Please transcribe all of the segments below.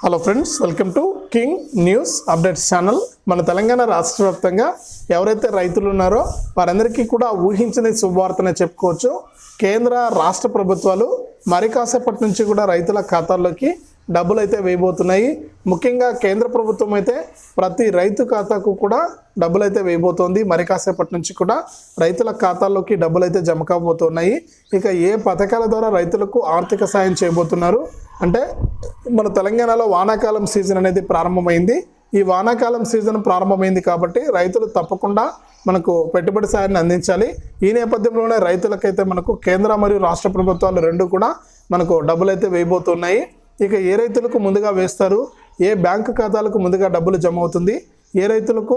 Hello friends welcome to king news updates channel మన తెలంగాణ రాష్ట్ర వ్యాప్తంగా ఎవరైతే రైతులు ఉన్నారో వారందరికీ కూడా ఊహించని శుభవార్తనే చెప్పుకోవచ్చు. కేంద్ర రాష్ట్ర ప్రభుత్వాలు మరి కాసేపటి నుంచి కూడా రైతుల ఖాతాల్లోకి డబ్బులు అయితే వేయబోతున్నాయి. ముఖ్యంగా కేంద్ర ప్రభుత్వం అయితే ప్రతి రైతు ఖాతాకు కూడా డబ్బులు అయితే వేయబోతోంది. మరి కాసేపటి నుంచి కూడా రైతుల ఖాతాల్లోకి డబ్బులు అయితే జమ కాబోతున్నాయి. ఇక ఏ పథకాల ద్వారా రైతులకు ఆర్థిక సాయం చేయబోతున్నారు? అంటే మన తెలంగాణలో వానాకాలం సీజన్ అనేది ప్రారంభమైంది. ఈ వానాకాలం సీజన్ ప్రారంభమైంది కాబట్టి రైతులు తప్పకుండా మనకు పెట్టుబడి సాయాన్ని అందించాలి. ఈ నేపథ్యంలోనే రైతులకైతే మనకు కేంద్ర మరియు రాష్ట్ర ప్రభుత్వాలు రెండు కూడా మనకు డబ్బులు అయితే వేయబోతున్నాయి. ఇక ఏ రైతులకు ముందుగా వేస్తారు? ఏ బ్యాంకు ఖాతాలకు ముందుగా డబ్బులు జమ అవుతుంది? ఏ రైతులకు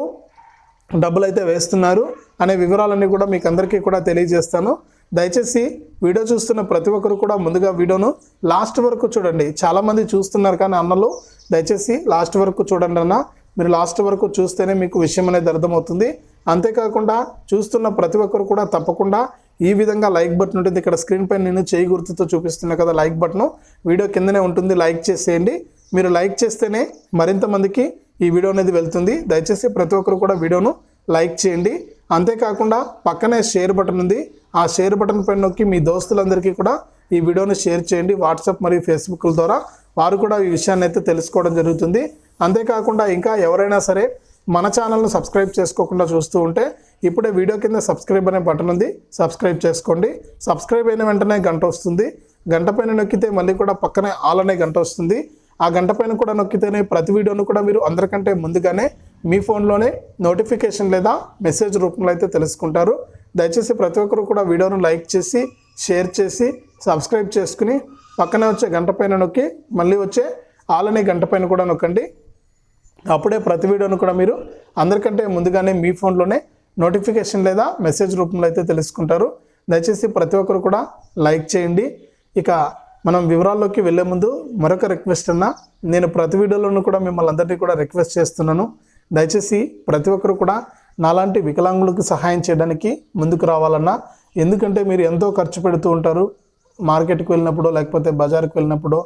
డబ్బులు అయితే వేస్తున్నారు? అనే వివరాలన్నీ కూడా మీకు అందరికీ కూడా తెలియజేస్తాను. దయచేసి వీడియో చూస్తున్న ప్రతి ఒక్కరు కూడా ముందుగా వీడియోను లాస్ట్ వరకు చూడండి. చాలామంది చూస్తున్నారు కానీ అన్నలు. దయచేసి లాస్ట్ వరకు చూడండి అన్న. మీరు లాస్ట్ వరకు చూస్తేనే మీకు విషయం అనేది అర్థమవుతుంది. అంతేకాకుండా చూస్తున్న ప్రతి ఒక్కరు కూడా తప్పకుండా ఈ విధంగా లైక్ బటన్ ఉంటుంది. ఇక్కడ స్క్రీన్ పైన నేను చేయి గుర్తుతో చూపిస్తున్నా కదా లైక్ బటన్. వీడియో కిందనే ఉంటుంది. లైక్ చేసేయండి. మీరు లైక్ చేస్తేనే మరింత మందికి ఈ వీడియో అనేది వెళ్తుంది. దయచేసి ప్రతి ఒక్కరు కూడా వీడియోను లైక్ చేయండి. అంతేకాకుండా పక్కనే షేర్ బటన్ ఉంది. ఆ షేర్ బటన్ పైన నొక్కి మీ దోస్తులందరికీ కూడా ఈ వీడియోను షేర్ చేయండి. వాట్సాప్ మరియు ఫేస్బుక్ల ద్వారా వారు కూడా ఈ విషయాన్ని అయితే తెలుసుకోవడం జరుగుతుంది. అంతేకాకుండా ఇంకా ఎవరైనా సరే మన ఛానల్ను సబ్స్క్రైబ్ చేసుకోకుండా చూస్తూ ఉంటే ఇప్పుడే వీడియో కింద సబ్స్క్రైబ్ అనే బటన్ ఉంది. సబ్స్క్రైబ్ చేసుకోండి. సబ్స్క్రైబ్ అయిన వెంటనే గంట వస్తుంది. గంట పైన నొక్కితే మళ్ళీ కూడా పక్కనే ఆల్ అనే గంట వస్తుంది. ఆ గంట పైన కూడా నొక్కితేనే ప్రతి వీడియోను కూడా మీరు అందరికంటే ముందుగానే మీ ఫోన్లోనే నోటిఫికేషన్ లేదా మెసేజ్ రూపంలో అయితే తెలుసుకుంటారు. దయచేసి ప్రతి ఒక్కరు కూడా వీడియోను లైక్ చేసి షేర్ చేసి సబ్స్క్రైబ్ చేసుకుని పక్కనే వచ్చే గంట పైన నొక్కి మళ్ళీ వచ్చే ఆల్ అనే గంట పైన కూడా నొక్కండి. అప్పుడే ప్రతి వీడియోను కూడా మీరు అందరికంటే ముందుగానే మీ ఫోన్లోనే నోటిఫికేషన్ లేదా మెసేజ్ రూపంలో అయితే తెలుసుకుంటారు. దయచేసి ప్రతి ఒక్కరు కూడా లైక్ చేయండి. ఇక మనం వివరాల్లోకి వెళ్ళే ముందు మరొక రిక్వెస్ట్ అన్న నేను ప్రతి వీడియోలోనూ కూడా మిమ్మల్ని అందరినీ కూడా రిక్వెస్ట్ చేస్తున్నాను. దయచేసి ప్రతి ఒక్కరు కూడా నాలాంటి వికలాంగులకు సహాయం చేయడానికి ముందుకు రావాలన్నా ఎందుకంటే మీరు ఎంతో ఖర్చు పెడుతూ ఉంటారు. మార్కెట్కి వెళ్ళినప్పుడు లేకపోతే బజార్కి వెళ్ళినప్పుడు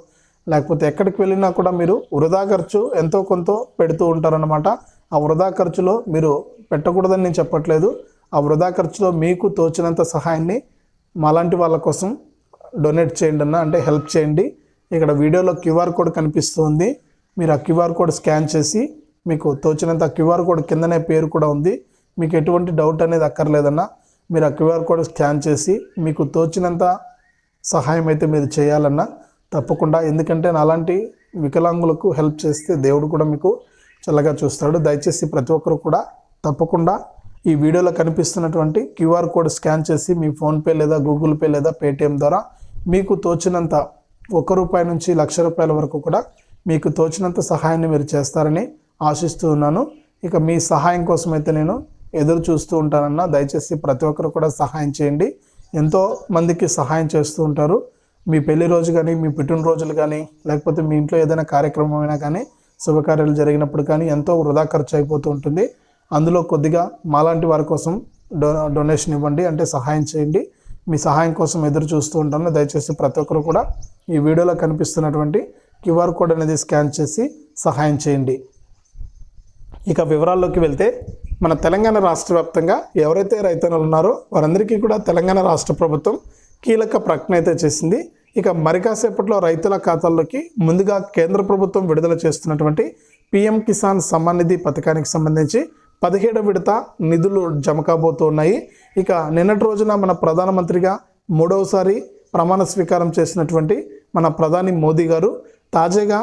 లేకపోతే ఎక్కడికి వెళ్ళినా కూడా మీరు వృధా ఖర్చు ఎంతో కొంత పెడుతూ ఉంటారనమాట ఆ వృధా ఖర్చులో మీరు పెట్టకూడదని నేను చెప్పట్లేదు. ఆ వృధా ఖర్చులో మీకు తోచినంత సహాయాన్ని మాలాంటి వాళ్ళ కోసం డొనేట్ చేయండి అన్న అంటే హెల్ప్ చేయండి. ఇక్కడ వీడియోలో క్యూఆర్ కోడ్ కనిపిస్తుంది. మీరు ఆ క్యూఆర్ కోడ్ స్కాన్ చేసి మీకు తోచినంత క్యూఆర్ కోడ్ కిందనే పేరు కూడా ఉంది. మీకు ఎటువంటి డౌట్ అనేది అక్కర్లేదన్న మీరు ఆ క్యూఆర్ కోడ్ స్కాన్ చేసి మీకు తోచినంత సహాయం అయితే మీరు చేయాలన్నా తప్పకుండా. ఎందుకంటే నాలాంటి వికలాంగులకు హెల్ప్ చేస్తే దేవుడు కూడా మీకు చల్లగా చూస్తాడు. దయచేసి ప్రతి ఒక్కరు కూడా తప్పకుండా ఈ వీడియోలో కనిపిస్తున్నటువంటి క్యూఆర్ కోడ్ స్కాన్ చేసి మీ ఫోన్పే లేదా గూగుల్ పే లేదా పేటిఎం ద్వారా మీకు తోచినంత ఒక్క రూపాయి నుంచి లక్ష రూపాయల వరకు కూడా మీకు తోచినంత సహాయాన్ని మీరు చేస్తారని ఆశిస్తూ ఉన్నాను. ఇక మీ సహాయం కోసం అయితే నేను ఎదురు చూస్తూ ఉంటానన్నా దయచేసి ప్రతి ఒక్కరు కూడా సహాయం చేయండి. ఎంతో మందికి సహాయం చేస్తూ ఉంటారు. మీ పెళ్ళి రోజు కానీ మీ పుట్టినరోజులు కానీ లేకపోతే మీ ఇంట్లో ఏదైనా కార్యక్రమం అయినా కానీ శుభకార్యాలు జరిగినప్పుడు కానీ ఎంతో వృధా ఖర్చు అయిపోతూ ఉంటుంది. అందులో కొద్దిగా మాలాంటి వారి కోసం డొ డొనేషన్ ఇవ్వండి. అంటే సహాయం చేయండి. మీ సహాయం కోసం ఎదురు చూస్తూ ఉంటాను. దయచేసి ప్రతి ఒక్కరు కూడా ఈ వీడియోలో కనిపిస్తున్నటువంటి క్యూఆర్ కోడ్ అనేది స్కాన్ చేసి సహాయం చేయండి. ఇక వివరాల్లోకి వెళ్తే మన తెలంగాణ రాష్ట్ర వ్యాప్తంగా ఎవరైతే రైతన్నులు ఉన్నారో వారందరికీ కూడా తెలంగాణ రాష్ట్ర ప్రభుత్వం కీలక ప్రకటన అయితే చేసింది. ఇక మరికాసేపట్లో రైతుల ఖాతాల్లోకి ముందుగా కేంద్ర ప్రభుత్వం విడుదల చేస్తున్నటువంటి పిఎం కిసాన్ సమ్మాన్ నిధి పథకానికి సంబంధించి పదిహేడవ విడత నిధులు జమ కాబోతున్నాయి. ఇక నిన్నటి రోజున మన ప్రధానమంత్రిగా మూడవసారి ప్రమాణ స్వీకారం చేసినటువంటి మన ప్రధాని మోదీ గారు తాజాగా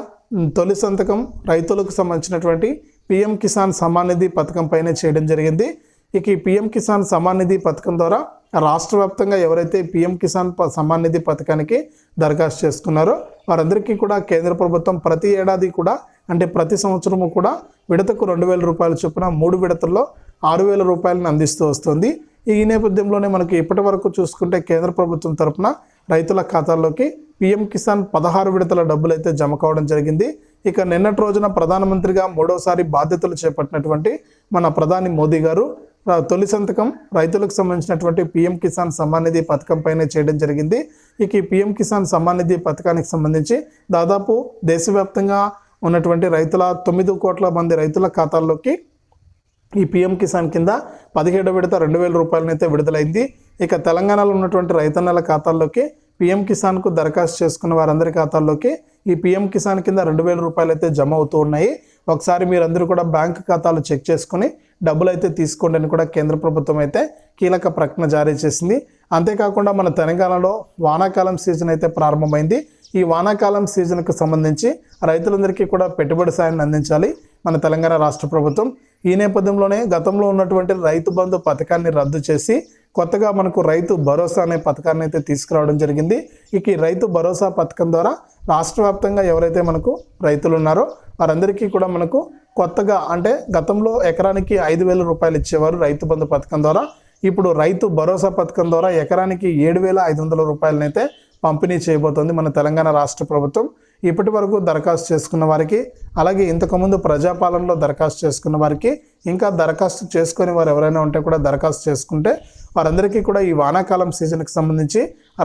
తొలి సంతకం రైతులకు సంబంధించినటువంటి పిఎం కిసాన్ సమ్మాన్ నిధి పథకం పైన చేయడం జరిగింది. ఇక ఈ పిఎం కిసాన్ సమ్మాన్ నిధి పథకం ద్వారా రాష్ట్ర వ్యాప్తంగా ఎవరైతే పిఎం కిసాన్ ప- సమ్మాన్ నిధి పథకానికి దరఖాస్తు చేసుకున్నారో వారందరికీ కూడా కేంద్ర ప్రభుత్వం ప్రతి ఏడాది కూడా అంటే ప్రతి సంవత్సరము కూడా విడతకు రెండు వేల రూపాయల చొప్పున మూడు విడతల్లో ఆరు వేల రూపాయలను అందిస్తూ వస్తుంది. ఈ నేపథ్యంలోనే మనకి ఇప్పటి వరకు చూసుకుంటే కేంద్ర ప్రభుత్వం తరపున రైతుల ఖాతాల్లోకి పిఎం కిసాన్ పదహారు విడతల డబ్బులు అయితే జమ కావడం జరిగింది. ఇక నిన్నటి రోజున ప్రధానమంత్రిగా మూడవసారి బాధ్యతలు చేపట్టినటువంటి మన ప్రధాని మోదీ గారు తొలి సంతకం రైతులకు సంబంధించినటువంటి పిఎం కిసాన్ సమ్మాన్ నిధి పథకం పైన చేయడం జరిగింది. ఇక ఈ పిఎం కిసాన్ సమ్మాన్ నిధి పథకానికి సంబంధించి దాదాపు దేశవ్యాప్తంగా ఉన్నటువంటి రైతుల తొమ్మిది కోట్ల మంది రైతుల ఖాతాల్లోకి ఈ పిఎం కిసాన్ కింద పదిహేడు విడత రెండు వేల రూపాయలనైతే విడుదలైంది. ఇక తెలంగాణలో ఉన్నటువంటి రైతన్నల ఖాతాల్లోకి పిఎం కిసాన్కు దరఖాస్తు చేసుకున్న వారందరి ఖాతాల్లోకి ఈ పిఎం కిసాన్ కింద రెండు వేల రూపాయలు అయితే జమ అవుతూ ఉన్నాయి. ఒకసారి మీరందరూ కూడా బ్యాంక్ ఖాతాలు చెక్ చేసుకుని డబ్బులు అయితే తీసుకోండి అని కూడా కేంద్ర ప్రభుత్వం అయితే కీలక ప్రకటన జారీ చేసింది. అంతేకాకుండా మన తెలంగాణలో వానాకాలం సీజన్ అయితే ప్రారంభమైంది. ఈ వానాకాలం సీజన్కు సంబంధించి రైతులందరికీ కూడా పెట్టుబడి సాయాన్ని అందించాలి మన తెలంగాణ రాష్ట్ర ప్రభుత్వం. ఈ నేపథ్యంలోనే గతంలో ఉన్నటువంటి రైతు బంధు పథకాన్ని రద్దు చేసి కొత్తగా మనకు రైతు భరోసా అనే పథకాన్ని అయితే తీసుకురావడం జరిగింది. ఇక ఈ రైతు భరోసా పథకం ద్వారా రాష్ట్ర వ్యాప్తంగా ఎవరైతే మనకు రైతులు ఉన్నారో వారందరికీ కూడా మనకు కొత్తగా అంటే గతంలో ఎకరానికి ఐదు వేల రూపాయలు ఇచ్చేవారు రైతు బంధు పథకం ద్వారా. ఇప్పుడు రైతు భరోసా పథకం ద్వారా ఎకరానికి ఏడు వేల ఐదు వందల రూపాయలనైతే పంపిణీ చేయబోతోంది మన తెలంగాణ రాష్ట్ర ప్రభుత్వం. ఇప్పటి వరకు దరఖాస్తు చేసుకున్న వారికి అలాగే ఇంతకుముందు ప్రజాపాలనలో దరఖాస్తు చేసుకున్న వారికి ఇంకా దరఖాస్తు చేసుకుని వారు ఎవరైనా ఉంటే కూడా దరఖాస్తు చేసుకుంటే వారందరికీ కూడా ఈ వానాకాలం సీజన్కి సంబంధించి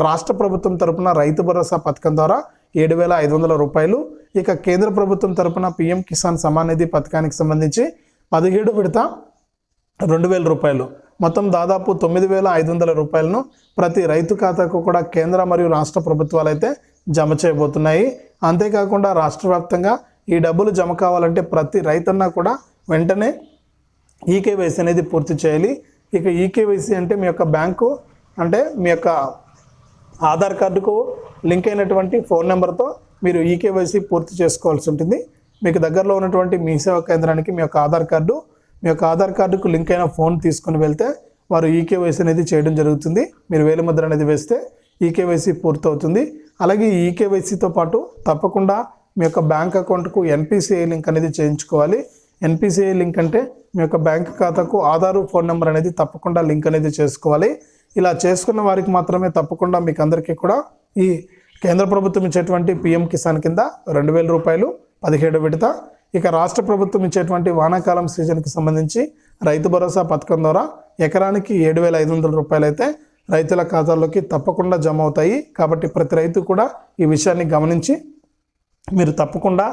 రాష్ట్ర ప్రభుత్వం తరపున రైతు భరోసా పథకం ద్వారా ఏడు వేల ఐదు వందల రూపాయలు ఇక కేంద్ర ప్రభుత్వం తరపున పిఎం కిసాన్ సమాన్ నిధి పథకానికి సంబంధించి పదిహేడు విడత రెండు వేల రూపాయలు. మొత్తం దాదాపు తొమ్మిది వేల ఐదు వందల రూపాయలను ప్రతి రైతు ఖాతాకు కూడా కేంద్ర మరియు రాష్ట్ర ప్రభుత్వాలు అయితే జమ చేయబోతున్నాయి. అంతేకాకుండా రాష్ట్ర వ్యాప్తంగా ఈ డబ్బులు జమ కావాలంటే ప్రతి రైతన్నా కూడా వెంటనే ఈకేవైసీ అనేది పూర్తి చేయాలి. ఇక ఈకేవైసీ అంటే మీ యొక్క బ్యాంకు అంటే మీ యొక్క ఆధార్ కార్డుకు లింక్ అయినటువంటి ఫోన్ నెంబర్తో మీరు ఈకేవైసీ పూర్తి చేసుకోవాల్సి ఉంటుంది. మీకు దగ్గరలో ఉన్నటువంటి మీ సేవా కేంద్రానికి మీ యొక్క ఆధార్ కార్డు మీ యొక్క ఆధార్ కార్డుకు లింక్ అయిన ఫోన్ తీసుకుని వెళ్తే వారు ఈకేవైసీ అనేది చేయడం జరుగుతుంది. మీరు వేలిముద్ర అనేది వేస్తే ఈకేవైసీ పూర్తవుతుంది. అలాగే ఈ ఈకేవైసీతో పాటు తప్పకుండా మీ యొక్క బ్యాంక్ అకౌంట్కు ఎన్పిసిఐ లింక్ అనేది చేయించుకోవాలి. ఎన్పిసిఐ లింక్ అంటే మీ యొక్క బ్యాంక్ ఖాతాకు ఆధారు ఫోన్ నెంబర్ అనేది తప్పకుండా లింక్ అనేది చేసుకోవాలి. ఇలా చేసుకున్న వారికి మాత్రమే తప్పకుండా మీకు అందరికీ కూడా ఈ కేంద్ర ప్రభుత్వం ఇచ్చేటువంటి పిఎం కిసాన్ కింద రెండు వేల రూపాయలు పదిహేడు విడత ఇక రాష్ట్ర ప్రభుత్వం ఇచ్చేటువంటి వానాకాలం సీజన్కి సంబంధించి రైతు భరోసా పథకం ద్వారా ఎకరానికి ఏడు వేల ఐదు వందల రూపాయలు అయితే రైతుల ఖాతాల్లోకి తప్పకుండా జమ అవుతాయి. కాబట్టి ప్రతి రైతు కూడా ఈ విషయాన్ని గమనించి మీరు తప్పకుండా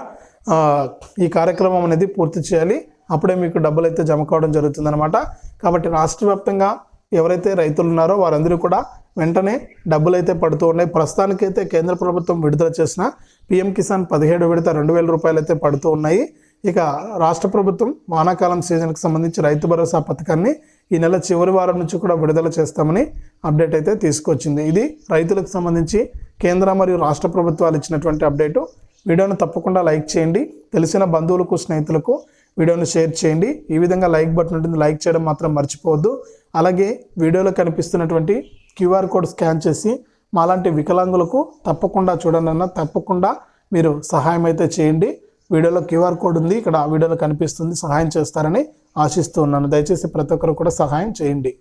ఈ కార్యక్రమం అనేది పూర్తి చేయాలి. అప్పుడే మీకు డబ్బులు అయితే జమ కావడం జరుగుతుందన్నమాట. కాబట్టి రాష్ట్ర వ్యాప్తంగా ఎవరైతే రైతులు ఉన్నారో వారందరూ కూడా వెంటనే డబ్బులు అయితే పడుతూ ఉన్నాయి. ప్రస్తుతానికైతే కేంద్ర ప్రభుత్వం విడుదల చేసిన పిఎం కిసాన్ పదిహేడు విడత రెండు వేల రూపాయలు అయితే పడుతూ ఉన్నాయి. ఇక రాష్ట్ర ప్రభుత్వం వానాకాలం సీజన్కి సంబంధించి రైతు భరోసా పథకాన్ని ఈ నెల చివరి వారం నుంచి కూడా విడుదల చేస్తామని అప్డేట్ అయితే తీసుకొచ్చింది. ఇది రైతులకు సంబంధించి కేంద్ర మరియు రాష్ట్ర ప్రభుత్వాలు ఇచ్చినటువంటి అప్డేటు. వీడియోను తప్పకుండా లైక్ చేయండి. తెలిసిన బంధువులకు స్నేహితులకు వీడియోను షేర్ చేయండి. ఈ విధంగా లైక్ బటన్ ఉంటుంది. లైక్ చేయడం మాత్రం మర్చిపోవద్దు. అలాగే వీడియోలో కనిపిస్తున్నటువంటి క్యూఆర్ కోడ్ స్కాన్ చేసి మాలాంటి వికలాంగులకు తప్పకుండా చూడండి అన్న తప్పకుండా మీరు సహాయం అయితే చేయండి. వీడియోలో క్యూఆర్ కోడ్ ఉంది. ఇక్కడ ఆ వీడియోలో కనిపిస్తుంది. సహాయం చేస్తారని ఆశిస్తూ ఉన్నాను. దయచేసి ప్రతి ఒక్కరు కూడా సహాయం చేయండి.